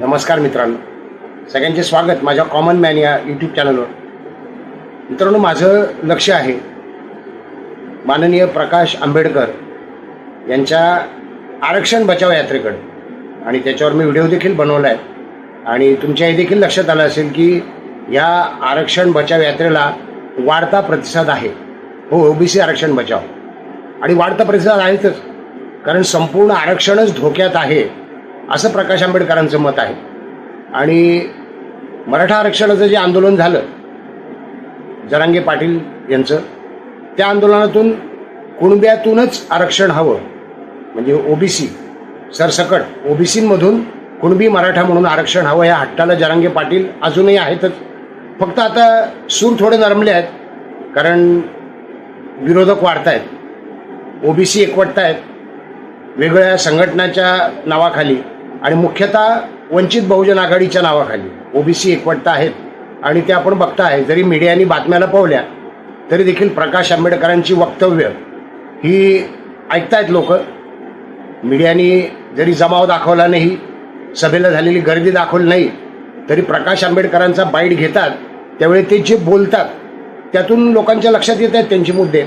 नमस्कार मित्रांनो. सगळ्यांचे स्वागत माझ्या कॉमन मॅन या यूट्यूब चॅनलवर मित्रांनो माझं लक्ष आहे माननीय प्रकाश आंबेडकर यांच्या आरक्षण बचाव यात्रेकडे. आणि त्याच्यावर मी व्हिडिओ देखील बनवला आहे. आणि तुमच्याही देखील लक्षात आलं असेल की या आरक्षण बचाव यात्रेला वाढता प्रतिसाद आहे. हो ओबीसी आरक्षण बचाव. आणि वाढता प्रतिसाद आहेतच. कारण संपूर्ण आरक्षणच धोक्यात आहे. असं प्रकाश आंबेडकरांचं मत आहे. आणि मराठा आरक्षणाचं जे आंदोलन झालं जरांगे पाटील यांचं त्या आंदोलनातून कुणब्यातूनच आरक्षण हवं. म्हणजे ओबीसी सरसकट ओबीसीमधून कुणबी मराठा म्हणून आरक्षण हवं या हट्टाला जरांगे पाटील अजूनही आहेतच. फक्त आता सूर थोडे नरमले आहेत कारण विरोधक वाढत आहेत ओबीसी एकवटत आहेत वेगवेगळ्या संघटनाच्या नावाखाली आणि मुख्यतः वंचित बहुजन आघाडीच्या नावाखाली. ओबीसी एकवटत आहेत आणि ते आपण बघताय जरी मीडियानी बातम्याला पावल्या तरी देखील प्रकाश आंबेडकरांची वक्तव्य ही ऐकतायत लोक. मीडियाने जरी जमाव दाखवला नाही सभेला झालेली गर्दी दाखवली नाही तरी प्रकाश आंबेडकरांचा बाईट घेतात त्यावेळी ते जे बोलतात त्यातून लोकांच्या लक्षात येत आहेत त्यांचे मुद्दे.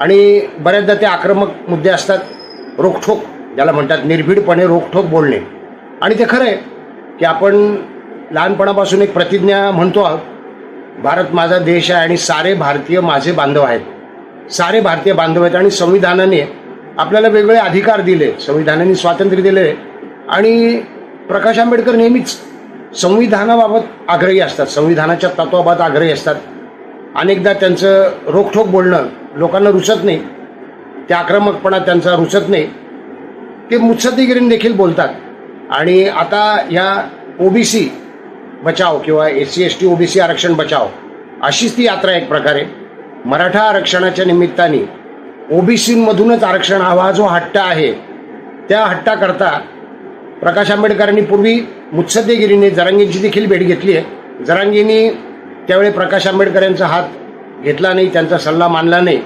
आणि बऱ्याचदा ते आक्रमक मुद्दे असतात रोखठोक ज्याला म्हणतात निर्भीडपणे रोखठोक बोलणे. आणि ते खरं आहे की आपण लहानपणापासून एक प्रतिज्ञा म्हणतो आहोत भारत माझा देश आहे आणि सारे भारतीय माझे बांधव आहेत. सारे भारतीय बांधव आहेत आणि संविधानाने आपल्याला वेगवेगळे अधिकार दिले संविधानाने स्वातंत्र्य दिले आणि प्रकाश आंबेडकर नेहमीच संविधानाबाबत आग्रही असतात संविधानाच्या तत्वाबाबत आग्रही असतात. अनेकदा त्यांचं रोखठोक बोलणं लोकांना रुचत नाही ते आक्रमकपणा त्यांचा रुचत नाही. ते मुत्सद्दीगिरीने देखील बोलतात. आणि आता या ओबीसी बचाव किंवा S C S T OBC आरक्षण बचाव अशीच ती यात्रा एक प्रकारे. मराठा आरक्षणाच्या निमित्ताने ओबीसीमधूनच आरक्षण हवा जो हट्ट आहे त्या हट्टाकरता प्रकाश आंबेडकरांनी पूर्वी मुत्सद्देगिरीने जरांगींची देखील भेट घेतली आहे. जरांगींनी त्यावेळी प्रकाश आंबेडकर यांचा हात घेतला नाही त्यांचा सल्ला मानला नाही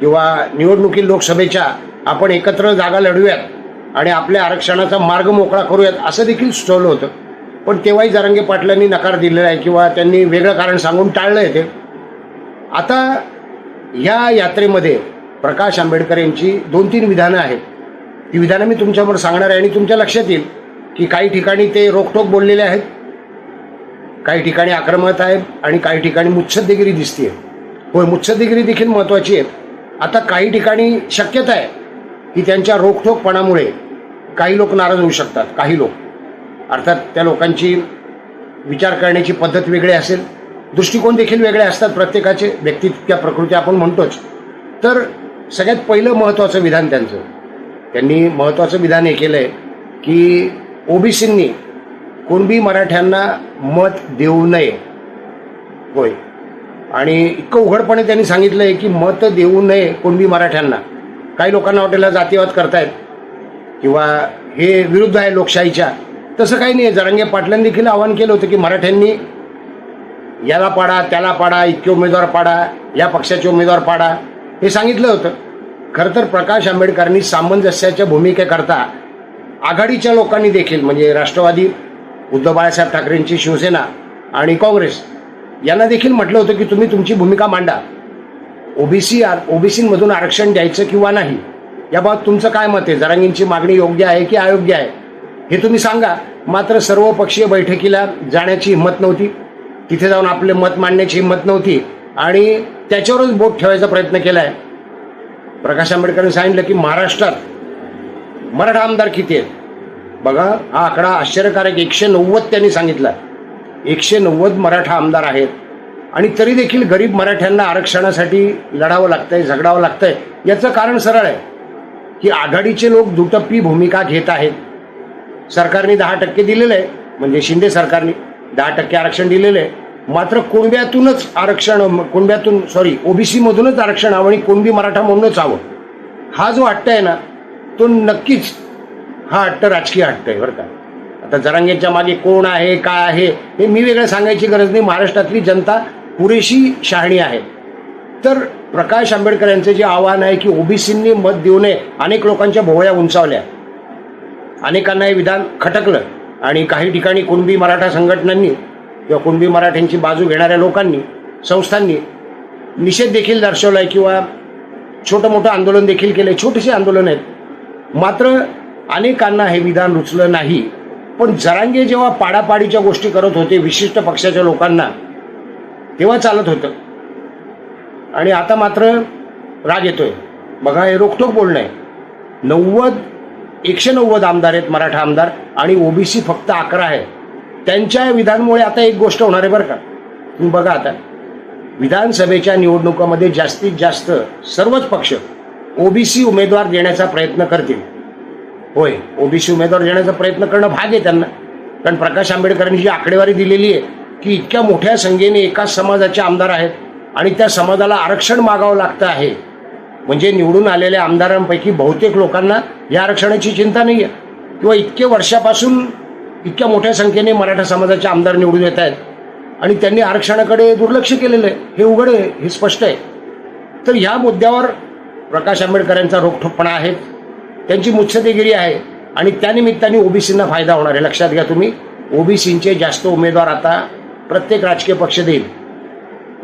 किंवा निवडणुकी लोकसभेच्या आपण एकत्र जागा लढूयात आणि आपल्या आरक्षणाचा मार्ग मोकळा करूयात असं देखील सुचवलं होतं. पण तेव्हाही जारंगे पाटलांनी नकार दिलेला आहे किंवा त्यांनी वेगळं कारण सांगून टाळलं आहे ते. आता या यात्रेमध्ये प्रकाश आंबेडकर यांची दोन तीन विधानं आहेत. ती विधानं मी तुमच्यावर सांगणार आहे आणि तुमच्या लक्षात येईल की काही ठिकाणी ते रोखठोक बोललेले आहेत काही ठिकाणी आक्रमक आहेत आणि काही ठिकाणी मुत्सद्देगिरी दिसते होय मुत्सद्देगिरी देखील महत्त्वाची आहे आता काही ठिकाणी शक्यता आहे. की त्यांच्या रोखठोकपणामुळे काही लोक नाराज होऊ शकतात काही लोक. अर्थात त्या लोकांची विचार करण्याची पद्धत वेगळी असेल दृष्टिकोन देखील वेगळे असतात प्रत्येकाचे व्यक्तित्व प्रकृती आपण म्हणतोच. तर सगळ्यात पहिलं महत्त्वाचं विधान त्यांचं. त्यांनी महत्त्वाचं विधान हे केलं आहे की ओबीसींनी कुणबी मराठ्यांना मत देऊ नये. होय. आणि इतकं उघडपणे त्यांनी सांगितलं आहे की मत देऊ नये कुणबी मराठ्यांना. काही लोकांना हॉटेलला जातीवाद करतायत किंवा हे विरुद्ध आहे लोकशाहीच्या तसं काही नाही जरांगे पाटलांनी देखील आवाहन केलं होतं की मराठ्यांनी याला पाडा त्याला पाडा इतके उमेदवार पाडा या पक्षाचे उमेदवार पाडा हे सांगितलं होतं. खरं तर प्रकाश आंबेडकरांनी सामंजस्याच्या भूमिकेकरता आघाडीच्या लोकांनी देखील म्हणजे राष्ट्रवादी उद्धव बाळासाहेब ठाकरेंची शिवसेना आणि काँग्रेस यांना देखील म्हटलं होतं की तुम्ही तुमची भूमिका मांडा. ओबीसी आर ओबीसीमधून आरक्षण द्यायचं किंवा नाही याबाबत तुमचं काय मत आहे? जरांगींची मागणी योग्य आहे की अयोग्य आहे? हे तुम्ही सांगा. मात्र सर्वपक्षीय बैठकीला जाण्याची हिंमत नव्हती. तिथे जाऊन आपले मत मांडण्याची हिंमत नव्हती. आणि त्याच्यावरच बोट ठेवायचा प्रयत्न केला आहे प्रकाश आंबेडकरांनी सांगितलं की महाराष्ट्रात मराठा आमदार किती आहेत? बघा हा आकडा आश्चर्यकारक एकशे नव्वद त्यांनी सांगितला. एकशे नव्वद मराठा आमदार आहेत. आणि तरी देखील गरीब मराठ्यांना आरक्षणासाठी लढावं लागतंय झगडावं लागतंय. याचं कारण सरळ आहे की आघाडीचे लोक दुटप्पी भूमिका घेत आहेत. सरकारने दहा टक्के दिलेलं आहे म्हणजे शिंदे सरकारने दहा टक्के आरक्षण दिलेलं आहे. मात्र कुणब्यातूनच आरक्षण कुणब्यातून सॉरी ओबीसीमधूनच आरक्षण हवं आणि कुणबी मराठा म्हणूनच हवं. हा जो हट्ट आहे ना तो नक्कीच हा हट्ट राजकीय हट्ट आहे बरं का. आता जरांगेच्या मागे कोण आहे काय आहे हे मी वेगळं सांगायची गरज नाही. महाराष्ट्रातली जनता पुरेशी शहाणी आहे. तर प्रकाश आंबेडकर यांचं जे आव्हान आहे की ओबीसींनी मत देऊ नये अनेक लोकांच्या भोवळ्या उंचावल्या. अनेकांना हे विधान खटकलं आणि काही ठिकाणी कुणबी मराठा संघटनांनी किंवा कुणबी मराठ्यांची बाजू घेणाऱ्या लोकांनी संस्थांनी निषेध देखील दर्शवला आहे किंवा छोटं मोठं आंदोलन देखील केलं आहे छोटेसे आंदोलन आहेत. मात्र अनेकांना हे विधान रुचलं नाही. पण जरांगे जेव्हा पाडापाडीच्या गोष्टी करत होते विशिष्ट पक्षाच्या लोकांना तेव्हा चालत होतं. आणि आता मात्र राग येतोय. बघा हे रोखटोक बोलणं आहे. नव्वद एकशे नव्वद आमदार आहेत मराठा आमदार आणि ओबीसी फक्त अकरा आहे. त्यांच्या विधानमुळे आता एक गोष्ट होणार आहे बरं का. तुम्ही बघा आता. विधानसभेच्या निवडणुकामध्ये जास्तीत जास्त सर्वच पक्ष ओबीसी उमेदवार देण्याचा प्रयत्न करतील. होय ओबीसी उमेदवार देण्याचा प्रयत्न करणं भाग आहे त्यांना. कारण प्रकाश आंबेडकरांनी जी आकडेवारी दिलेली आहे की इतक्या मोठ्या संख्येने एकाच समाजाचे आमदार आहेत आणि त्या समाजाला आरक्षण मागावं लागतं आहे. म्हणजे निवडून आलेल्या आमदारांपैकी बहुतेक लोकांना या आरक्षणाची चिंता नाही आहे किंवा इतके वर्षापासून इतक्या मोठ्या संख्येने मराठा समाजाचे आमदार निवडून येत आहेत आणि त्यांनी आरक्षणाकडे दुर्लक्ष केलेलं आहे. हे उघड आहे हे स्पष्ट आहे. तर ह्या मुद्द्यावर प्रकाश आंबेडकरांचा रोखठोकपणा आहे. त्यांची मुत्सदेगिरी आहे. आणि त्यानिमित्ताने ओबीसींना फायदा होणार आहे. लक्षात घ्या तुम्ही. ओबीसींचे जास्त उमेदवार आता प्रत्येक राजकीय पक्ष देईल.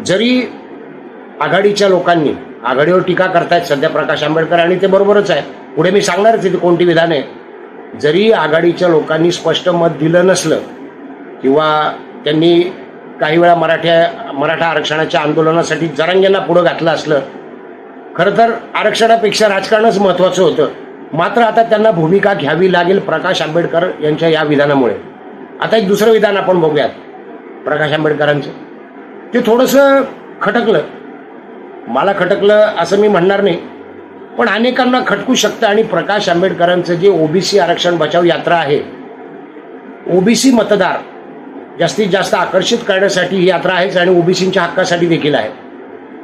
जरी आघाडीच्या लोकांनी आघाडीवर टीका करतायत सध्या प्रकाश आंबेडकर आणि ते बरोबरच आहे पुढे मी सांगणारच इथे कोणती विधान आहे. जरी आघाडीच्या लोकांनी स्पष्ट मत दिलं नसलं किंवा त्यांनी काही वेळा मराठ्या मराठा आरक्षणाच्या आंदोलनासाठी जरांग्यांना पुढं घातलं असलं खरं तर आरक्षणापेक्षा राजकारणच महत्त्वाचं होतं. मात्र आता त्यांना भूमिका घ्यावी लागेल प्रकाश आंबेडकर यांच्या या विधानामुळे. आता एक दुसरं विधान आपण बघूयात. प्रकाश आंबेडकरांचं. ते थोडंसं खटकलं. मला खटकलं असं मी म्हणणार नाही. पण अनेकांना खटकू शकतं आणि प्रकाश आंबेडकरांचं जे ओबीसी आरक्षण बचाव यात्रा आहे ओबीसी मतदार जास्तीत जास्त आकर्षित करण्यासाठी ही यात्रा आहेच आणि ओबीसींच्या हक्कासाठी देखील आहे.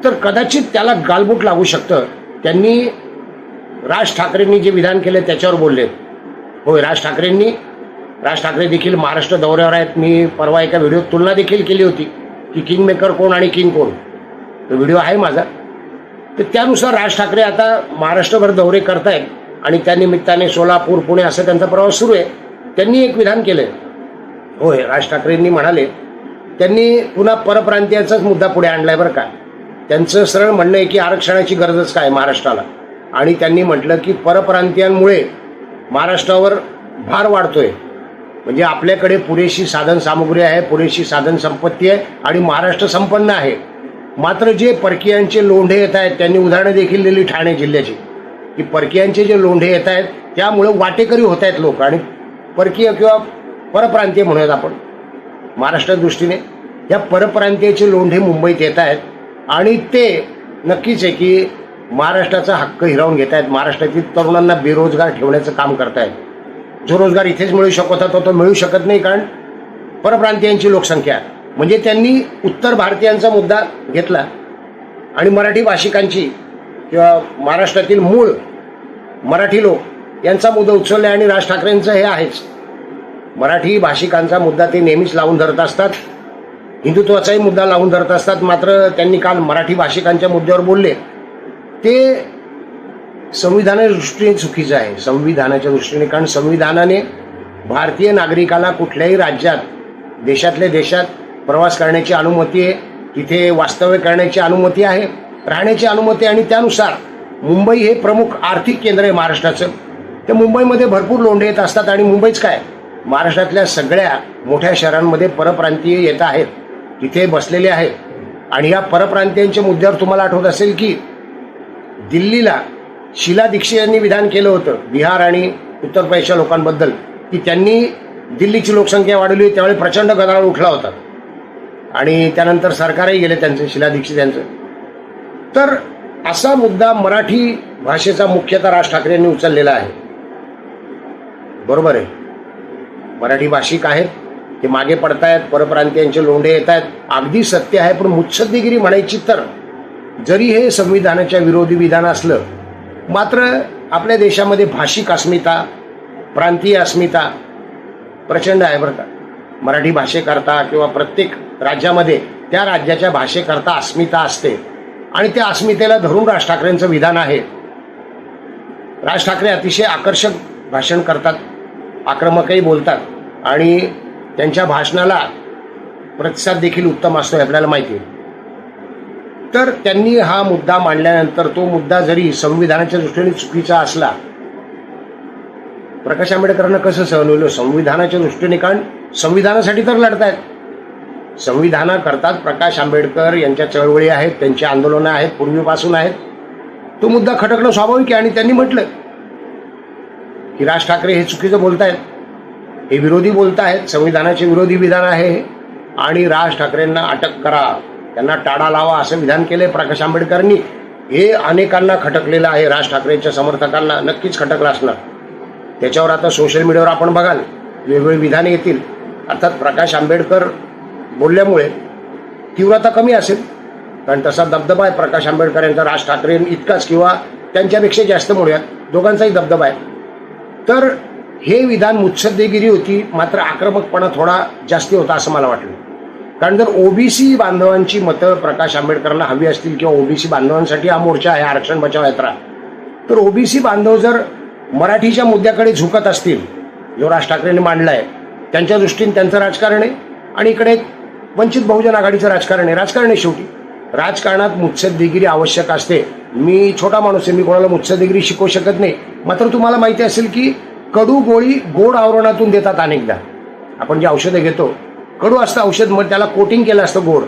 तर कदाचित त्याला गालबोट लागू शकतं. त्यांनी राज ठाकरेंनी जे विधान केलं त्याच्यावर बोलले. होय राज ठाकरेंनी राज ठाकरे देखील महाराष्ट्र दौऱ्यावर आहेत. मी परवा एका व्हिडिओत तुलना देखील केली होती की किंग मेकर कोण आणि किंग कोण. तो व्हिडिओ आहे माझा. तर त्यानुसार राज ठाकरे आता महाराष्ट्रभर दौरे करतायत आणि त्यानिमित्ताने सोलापूर पुणे असं त्यांचा प्रवास सुरू आहे. त्यांनी एक विधान केलं होय राज ठाकरेंनी म्हणाले त्यांनी पुन्हा परप्रांतीयांचाच मुद्दा पुढे आणलाय बरं का. त्यांचं सरळ म्हणणं आहे की आरक्षणाची गरजच काय महाराष्ट्राला. आणि त्यांनी म्हटलं की परप्रांतीयांमुळे महाराष्ट्रावर भार वाढतोय. म्हणजे आपल्याकडे पुरेशी साधनसामुग्री आहे पुरेशी साधन संपत्ती आहे आणि महाराष्ट्र संपन्न आहे. मात्र जे परकीयांचे लोंढे येत आहेत त्यांनी उदाहरणं देखील दिली ठाणे जिल्ह्याची. की परकीयांचे जे लोंढे येत आहेत त्यामुळे वाटेकरी होत आहेत लोक आणि परकीय किंवा परप्रांतीय म्हणूयात आपण. महाराष्ट्र दृष्टीने या परप्रांतीयाचे लोंढे मुंबईत येत आहेत आणि ते नक्कीच आहे की महाराष्ट्राचा हक्क हिरावून घेत आहेत. महाराष्ट्रातील तरुणांना बेरोजगार ठेवण्याचं काम करतायत जो रोजगार इथेच मिळू शकत होता तो मिळू शकत नाही कारण परप्रांतीयांची लोकसंख्या. म्हणजे त्यांनी उत्तर भारतीयांचा मुद्दा घेतला आणि मराठी भाषिकांची किंवा महाराष्ट्रातील मूळ मराठी लोक यांचा मुद्दा उचलला आणि राज ठाकरेंचं हे आहेच. मराठी भाषिकांचा मुद्दा ते नेहमीच लावून धरत असतात. हिंदुत्वाचाही मुद्दा लावून धरत असतात. मात्र त्यांनी काल मराठी भाषिकांच्या मुद्द्यावर बोलले. ते संविधानाच्या दृष्टीने चुकीचं आहे. संविधानाच्या दृष्टीने कारण संविधानाने भारतीय नागरिकाला कुठल्याही राज्यात देशातल्या देशात प्रवास करण्याची अनुमती आहे. तिथे वास्तव्य करण्याची अनुमती आहे राहण्याची अनुमती आणि त्यानुसार मुंबई हे प्रमुख आर्थिक केंद्र आहे महाराष्ट्राचं. त्या मुंबईमध्ये भरपूर लोंढे येत असतात आणि मुंबईच काय? महाराष्ट्रातल्या सगळ्या मोठ्या शहरांमध्ये परप्रांतीय येत आहेत. तिथे बसलेले आहेत. आणि या परप्रांतीयांच्या मुद्द्यावर तुम्हाला आठवत असेल की दिल्लीला शीला दीक्षित यांनी विधान केलं होतं. बिहार आणि उत्तर प्रदेशच्या लोकांबद्दल. की त्यांनी दिल्लीची लोकसंख्या वाढवली त्यावेळी प्रचंड गदारोळ उठला होता. आणि त्यानंतर सरकारही गेले त्यांचं शीला दीक्षित यांचं. तर असा मुद्दा मराठी भाषेचा मुख्यतः राज ठाकरे यांनी उचललेला आहे. बरोबर आहे. मराठी भाषिक आहेत ते मागे पडतायत परप्रांतीयांचे लोंढे येत आहेत अगदी सत्य आहे पण मुत्सद्दीगिरी म्हणायची तर जरी हे संविधानाच्या विरोधी विधान असलं मात्र आपल्या देशामध्ये भाषिक अस्मिता प्रांतीय अस्मिता प्रचंड आहे बरं का. मराठी भाषेकरता किंवा प्रत्येक राज्यामध्ये त्या राज्याच्या भाषेकरता अस्मिता असते. आणि त्या अस्मितेला धरून राज ठाकरेंचं विधान आहे. राज ठाकरे अतिशय आकर्षक भाषण करतात आक्रमकही बोलतात आणि त्यांच्या भाषणाला प्रतिसाद देखील उत्तम असतो हे आपल्याला माहिती आहे. तर त्यांनी हा मुद्दा मांडल्यानंतर तो मुद्दा जरी संविधानाच्या दृष्टीने चुकीचा असला प्रकाश आंबेडकरांना कसं सहन होईल? संविधानाच्या दृष्टीने कारण संविधानासाठी तर लढतायत. संविधाना करतात प्रकाश आंबेडकर यांच्या चळवळी आहेत त्यांची आंदोलनं आहेत पूर्वीपासून आहेत. तो मुद्दा खटकणं स्वाभाविक आहे आणि त्यांनी म्हटलं की राज ठाकरे हे चुकीचं बोलतायत. हे विरोधी बोलतायत. संविधानाचे विरोधी विधान आहे आणि राज ठाकरेंना अटक करा. त्यांना टाळा लावा असं विधान केले प्रकाश आंबेडकरांनी. हे अनेकांना खटकलेलं आहे राज ठाकरेंच्या समर्थकांना नक्कीच खटकलं असणार. त्याच्यावर आता सोशल मीडियावर आपण बघाल वेगवेगळी विधाने येतील. अर्थात प्रकाश आंबेडकर बोलल्यामुळे तीव्रता कमी असेल. कारण तसा दबदबा आहे प्रकाश आंबेडकर यांचा राज ठाकरे इतकाच किंवा त्यांच्यापेक्षा जास्त म्हणूयात दोघांचाही दबदबा आहे. तर हे विधान मुत्सद्देगिरी होती मात्र आक्रमकपणा थोडा जास्ती होता असं मला वाटलं. कारण जर ओबीसी बांधवांची मतं प्रकाश आंबेडकरांना हवी असतील किंवा ओबीसी बांधवांसाठी हा मोर्चा आहे आरक्षण बचाव यात्रा तर ओबीसी बांधव जर मराठीच्या मुद्द्याकडे झुकत असतील जो राज ठाकरेंनी मांडला आहे त्यांच्या दृष्टीने त्यांचं राजकारण आहे आणि इकडे वंचित बहुजन आघाडीचं राजकारण आहे. राजकारण आहे शेवटी. राजकारणात मुत्सद्देगिरी आवश्यक असते. मी छोटा माणूस आहे मी कोणाला मुत्सद्देगिरी शिकवू शकत नाही. मात्र तुम्हाला माहिती असेल की कडू गोळी गोड आवरणातून देतात अनेकदा. आपण जे औषधं घेतो कडू असतं औषध मग त्याला कोटिंग केलं असतं गोड.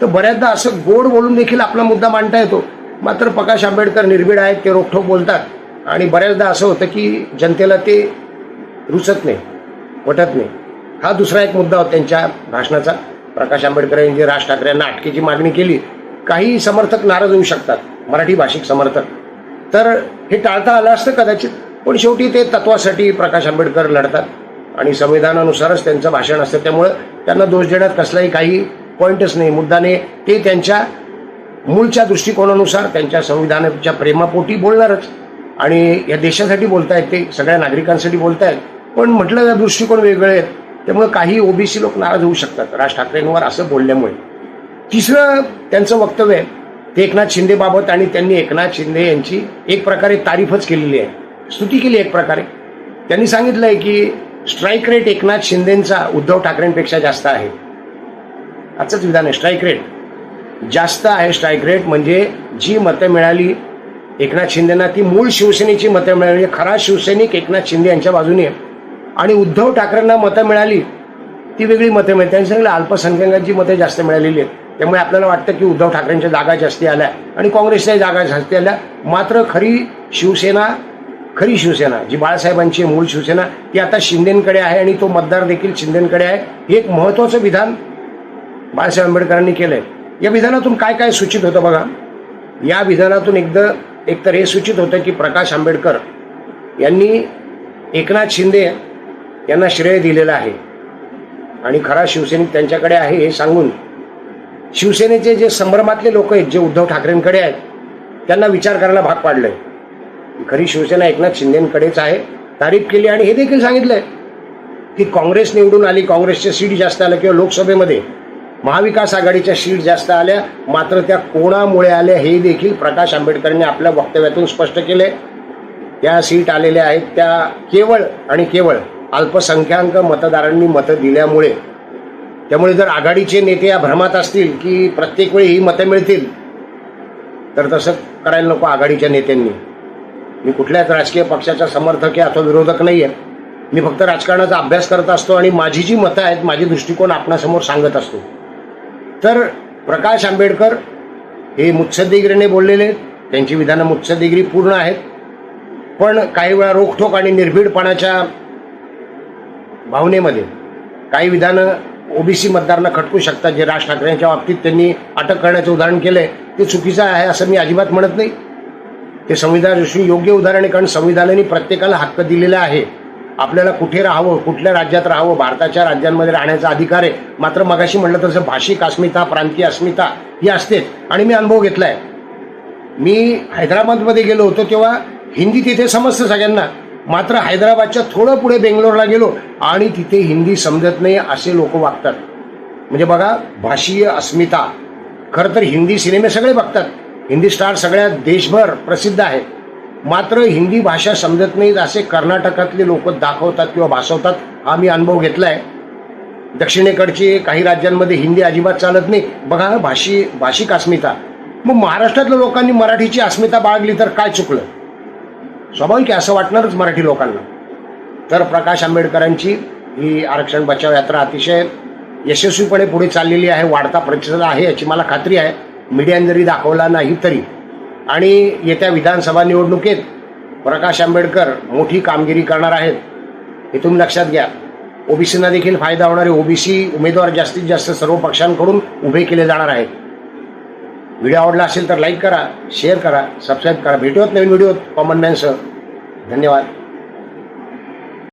तर बऱ्याचदा असं गोड बोलून देखील आपला मुद्दा मांडता येतो. मात्र प्रकाश आंबेडकर निर्भीड आहेत ते रोखठोक बोलतात. आणि बऱ्याचदा असं होतं की जनतेला ते रुचत नाही पटत नाही. हा दुसरा एक मुद्दा होता त्यांच्या भाषणाचा. प्रकाश आंबेडकर यांनी राज ठाकरे यांना अटकेची मागणी केली. काही समर्थक नाराज होऊ शकतात मराठी भाषिक समर्थक. तर हे टाळता आलं असतं कदाचित पण शेवटी ते तत्वासाठी प्रकाश आंबेडकर लढतात. आणि संविधानानुसारच त्यांचं भाषण असतं. त्यामुळं त्यांना दोष देण्यात कसलाही काही पॉईंटच नाही. मुद्दाने ते त्यांच्या मूळच्या दृष्टिकोनानुसार त्यांच्या संविधानाच्या प्रेमापोटी बोलणारच. आणि या देशासाठी बोलतायत ते. सगळ्या नागरिकांसाठी बोलतायत. पण म्हटलं दृष्टिकोन वेगळे आहेत. त्यामुळे काही ओबीसी लोक नाराज होऊ शकतात. राज ठाकरेंवर असं बोलल्यामुळे. तिसरं त्यांचं वक्तव्य आहे. ते एकनाथ शिंदेबाबत आणि त्यांनी एकनाथ शिंदे यांची एक प्रकारे तारीफच केलेली आहे. स्तुती केली एक प्रकारे. त्यांनी सांगितलं आहे की स्ट्राईक रेट एकनाथ शिंदेचा उद्धव ठाकरेंपेक्षा जास्त आहे. आजच विधान आहे स्ट्राईक रेट जास्त आहे स्ट्राईक रेट म्हणजे जी मतं मिळाली एकनाथ शिंदेना ती मूळ शिवसेनेची मतं मिळाली. म्हणजे खरा शिवसैनिक एकनाथ शिंदे यांच्या बाजूने आणि उद्धव ठाकरेंना मतं मिळाली ती वेगळी मतं मिळते त्यांनी सांगितलं अल्पसंख्याकांची मतं जास्त मिळालेली आहेत त्यामुळे आपल्याला वाटतं की उद्धव ठाकरेंच्या जागा जास्ती आल्या. आणि काँग्रेसच्या जागा जास्ती आल्या. मात्र खरी शिवसेना खरी शिवसेना जी बाळासाहेबांची मूळ शिवसेना ती आता शिंदेकडे आहे आणि तो मतदार देखील शिंदेकडे आहे. हे एक महत्त्वाचं विधान बाळासाहेब आंबेडकरांनी केलंय. या विधानातून काय काय सूचित होतं बघा? या विधानातून एकदा एकतर हे सूचित होतं की प्रकाश आंबेडकर यांनी एकनाथ शिंदे यांना श्रेय दिलेलं आहे. आणि खरा शिवसैनिक त्यांच्याकडे आहे हे सांगून शिवसेनेचे जे संभ्रमातले लोक आहेत जे उद्धव ठाकरेंकडे आहेत त्यांना विचार करायला भाग पाडलंय. खरी शिवसेना एकनाथ शिंदेंकडेच आहे. तारीफ केली आणि हे देखील सांगितलंय की काँग्रेस निवडून आली काँग्रेसच्या सीट जास्त आल्या किंवा लोकसभेमध्ये महाविकास आघाडीच्या सीट जास्त आल्या मात्र त्या कोणामुळे आल्या हे देखील प्रकाश आंबेडकरांनी आपल्या वक्तव्यातून स्पष्ट केले त्या सीट आलेल्या आहेत त्या केवळ आणि केवळ अल्पसंख्याक मतदारांनी मतं दिल्यामुळे. त्यामुळे जर आघाडीचे नेते या भ्रमात असतील की प्रत्येक वेळी ही मतं मिळतील तर तसं करायला नको आघाडीच्या नेत्यांनी. मी कुठल्याच राजकीय पक्षाचा समर्थक आहे अथवा विरोधक नाही आहे मी फक्त राजकारणाचा अभ्यास करत असतो आणि माझी जी मतं आहेत माझी दृष्टिकोन आपणासमोर सांगत असतो. तर प्रकाश आंबेडकर हे मुत्सद्देगिरीने बोललेले त्यांची विधानं मुत्सद्देगिरी पूर्ण आहेत. पण काही वेळा रोखठोक आणि निर्भीडपणाच्या भावनेमध्ये काही विधानं ओबीसी मतदारांना खटकू शकतात. जे राज ठाकरेंच्या बाबतीत त्यांनी अटक करण्याचं उदाहरण केलं आहे ते चुकीचं आहे असं मी अजिबात म्हणत नाही. ते संविधान योग्य उदाहरण आहे कारण संविधानाने प्रत्येकाला हक्क दिलेला आहे. आपल्याला कुठे राहावं कुठल्या राज्यात राहावं भारताच्या राज्यांमध्ये राहण्याचा अधिकार आहे. मात्र मगाशी म्हटलं तसं भाषिक अस्मिता प्रांतीय अस्मिता ही असतेच. आणि मी अनुभव घेतलाय. मी हैदराबादमध्ये गेलो होतो तेव्हा हिंदी तिथे समजतं सगळ्यांना. मात्र हैदराबादच्या थोडं पुढे बेंगलोरला गेलो आणि तिथे हिंदी समजत नाही असे लोक वागतात. म्हणजे बघा भाषीय अस्मिता. खरं तर हिंदी सिनेमे सगळे बघतात. हिंदी स्टार सगळ्या देशभर प्रसिद्ध आहे. मात्र हिंदी भाषा समजत नाहीत असे कर्नाटकातले लोक दाखवतात किंवा भासवतात. हा मी अनुभव घेतला आहे दक्षिणेकडची काही राज्यांमध्ये हिंदी अजिबात चालत नाही. बघा भाषी भाषिक अस्मिता मग महाराष्ट्रातल्या लोकांनी मराठीची अस्मिता बाळगली तर काय चुकलं? स्वाभाविक आहे असं वाटणारच मराठी लोकांना. तर प्रकाश आंबेडकरांची ही आरक्षण बचाव यात्रा अतिशय यशस्वीपणे पुढे चाललेली आहे. वाढता प्रतिसाद आहे याची मला खात्री आहे. मीडियाने जरी दाखवला नाही तरी. आणि येत्या विधानसभा निवडणुकीत प्रकाश आंबेडकर मोठी कामगिरी करणार आहेत हे तुम्ही लक्षात घ्या. ओबीसीना देखील फायदा होणारे ओबीसी उमेदवार जास्तीत जास्त सर्व पक्षांकडून उभे केले जाणार आहेत. व्हिडिओ आवडला असेल तर लाईक करा शेअर करा सबस्क्राईब करा. भेटूयात नवीन व्हिडिओ कॉमन मॅनसह धन्यवाद.